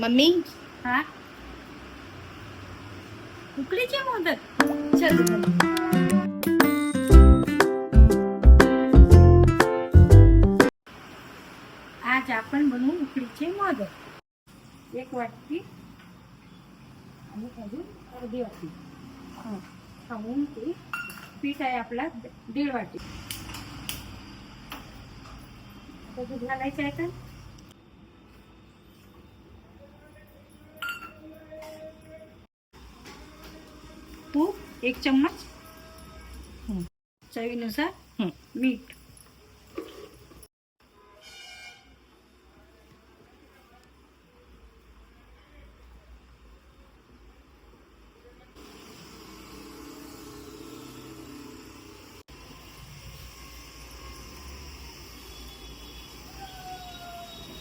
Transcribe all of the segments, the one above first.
Mummy? हा? उकडीचे मोदक चल. आज आपण बनवू उकडीचे मोदक एक वाटी आणि अजून अर्धी वाटी. खाऊन ते पीठ आहे आपला दीड वाटी. आता दूध घालायचं आहे का? एक चम्मच. चवीनुसार. मीठ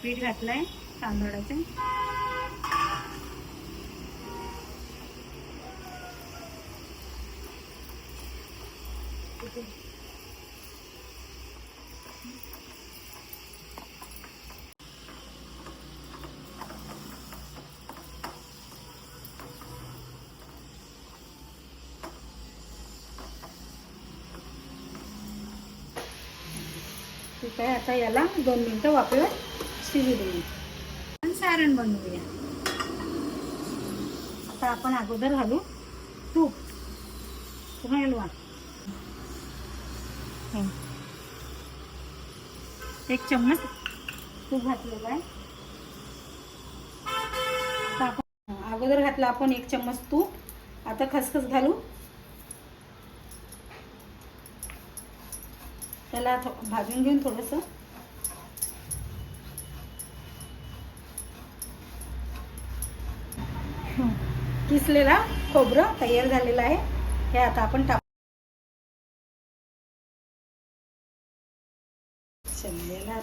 पीठ घातलंय तांदळाचं ठीक आहे आता याला दोन मिनटं वापरून शिजू देऊ. आपण सारण बनवूया. आता आपण अगोदर घालू तूप. तूप हलवा एक चम्मच. तूप घातलेलं आहे अगोदर घातला आपण एक चम्मच तूप. आता खसखस घालू. त्याला थो- भाजून घेऊन थोडंसं. किसलेला खोबरं तयार झालेलं आहे. हे आता आपण टाक.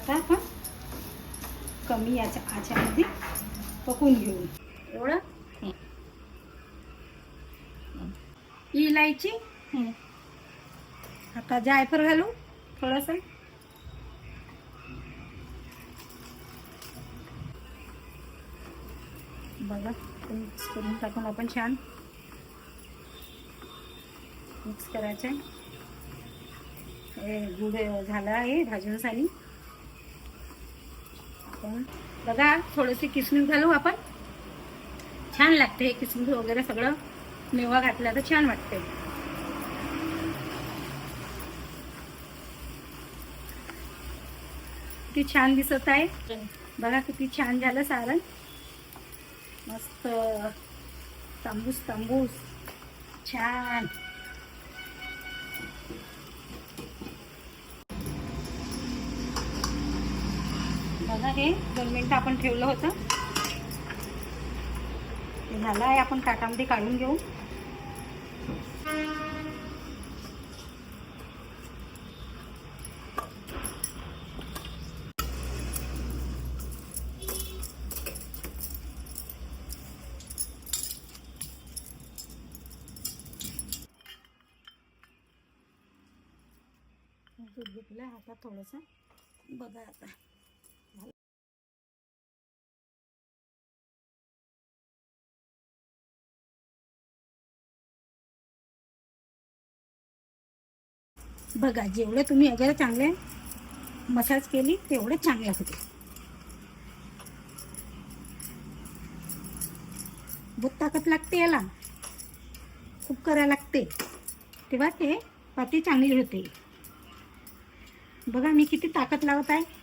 आता आपण कमी याच्या आच्यामध्ये पकवून घेऊ. एवढं. इलायची. आता जायफळ घालू थोडस. बघा मिक्स करून टाकून आपण छान मिक्स करायचं. गुड झाला आहे भाजून साली. आपण बघा थोडेसे किसमिस घालू आपण. छान लागते हे किसमिस वगैरे सगळं. मेवा घातला तर छान वाटते. किती छान दिसत आहे. बघा किती छान झालं सारण. मस्त. तांबूस तांबूस. छान. बघा हे दोन मिनिटं आपण ठेवलं होतं. ते झालं आहे आपण ताटामध्ये काढून घेऊ. दूध घेतलं हातात थोडंसं. बघा आता. बघा जेवढे तुम्ही अगर चांगले मसाज केली तेवढे चांगले होते. बहुत ताकद लागते याला. खूप करायला लागते. तेव्हा ते पाती चांगली होते. बघा मी किती ताकद लावत आहे.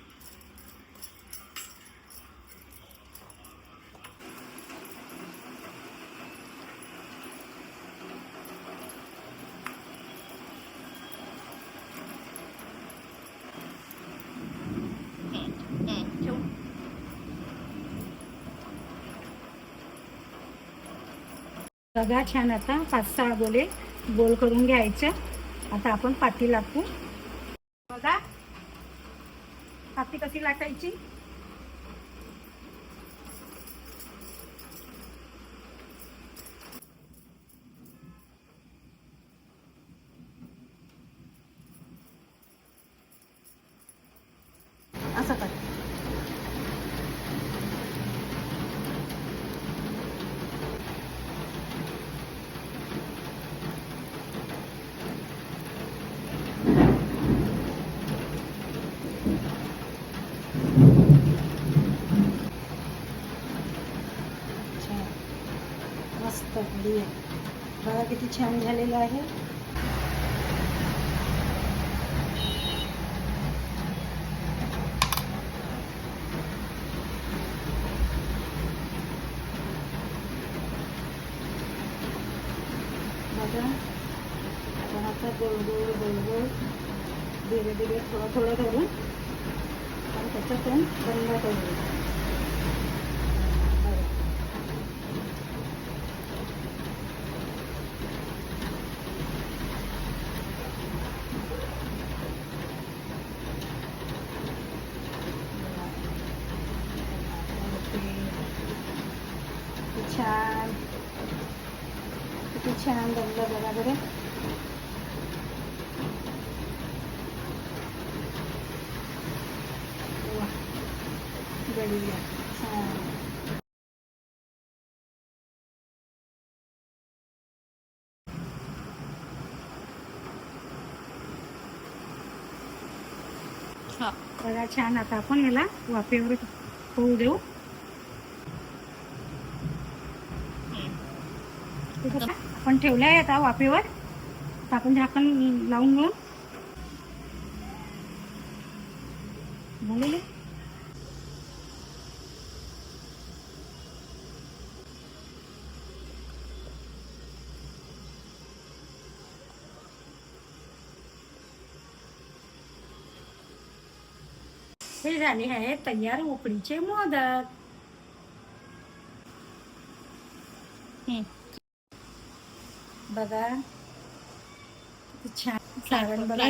बघा छान आता पाच सहा गोले गोल करून घ्यायचं. आता आपण पाती लाटू. बघा. पाती कशी लाटायची? तळली आहे बघा किती छान झालेलं आहे. बघा. आता आता गोल गोल गोल गोल धीरे धीरे थोडं थोडं करून आणि त्याच्यातून बंद करू किती छान किती छान बनलं बघा बरं वा बढिया छान बघा छान आता आपण याला वाफेवर होऊ देऊ आपण ठेवलं आहे आता वाफेवर आता आपण झाकण लावून घेऊ झालेले हे झाले आहे तयार उकडीचे मोदक हम्म. बघा. किती छान. सारण बघा.